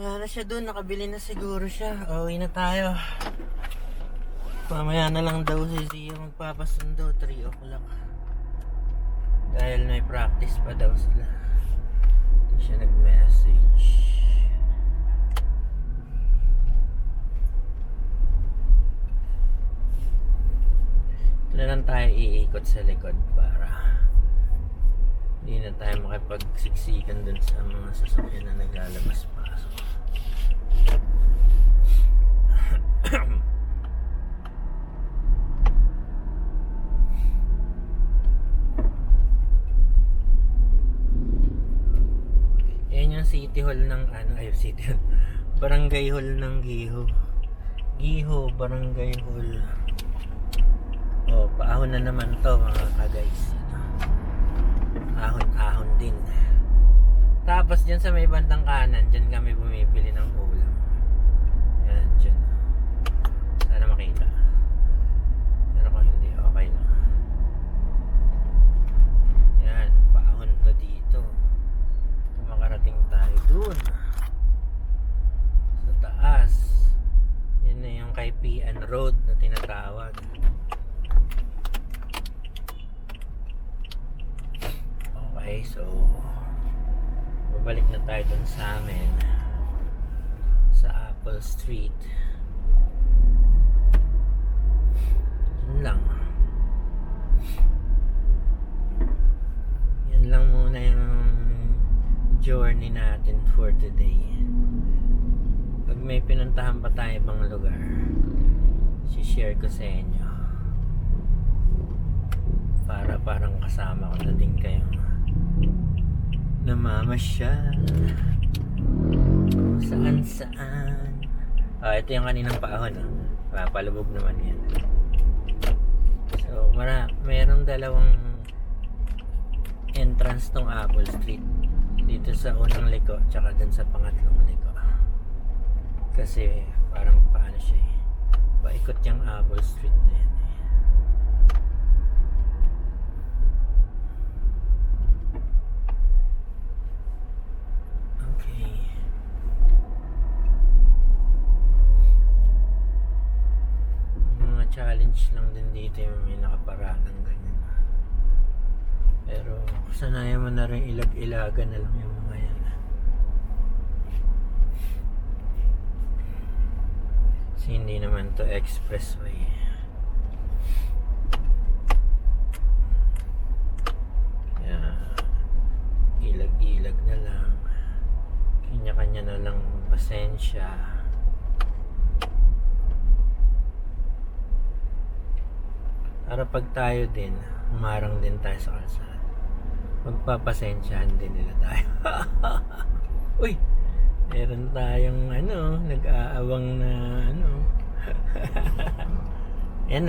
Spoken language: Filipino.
Wala na siya doon, nakabili na siguro siya. Uwi na tayo. Mamaya na lang daw si Zia magpapasundo, 3 o'clock. Dahil may practice pa daw sila. Hindi siya nag-message. Ito na lang tayo iikot sa likod para hindi na tayo makipagsiksikan dun sa mga sasakyan na naglalabas-pasok. Yan yung city hall ng ano, ay city hall. Barangay hall ng Giho. Giho, barangay hall. Oh, paahon na naman to mga ka-guys. Ahon-ahon din. Tapos dyan sa may bandang kanan, dyan kami bumibili ng ulam. Yan, dyan. Sana makita. Pero kung hindi, okay lang. Yan, paahon to dito. Kung makarating tayo dun. Sa taas. Yan na yung kay Pian Road na tinatawag. Okay, so babalik na tayo dun sa amin sa Apple Street. Yun lang. Yan lang muna yung journey natin for today. Pag may pinuntahan pa tayo ibang lugar, share ko sa inyo. Para parang kasama ko na din kayong namamasyal saan saan. Ah, ito yung kaninang paahon. Ah, palubog naman yan. So, mara, mayroong dalawang entrance tong Apple Street. Dito sa unang liko, tsaka dun sa pangatlong liko. Kasi, parang paano siya Paikot yung Apple Street na yan eh. Okay. Mga challenge lang din dito yung may nakaparadang ganyan. Pero sanayan mo na rin ilag-ilaga na lang yung mga yan. Kasi hindi naman to expressway. Kaya ilag-ilag na lang. Kanya-kanya na lang pasensya. Para pag tayo din, humarang din tayo sa kalsada. Magpapasensyahan din nila tayo. Uy! Meron tayong ano, nag-aawang na ano.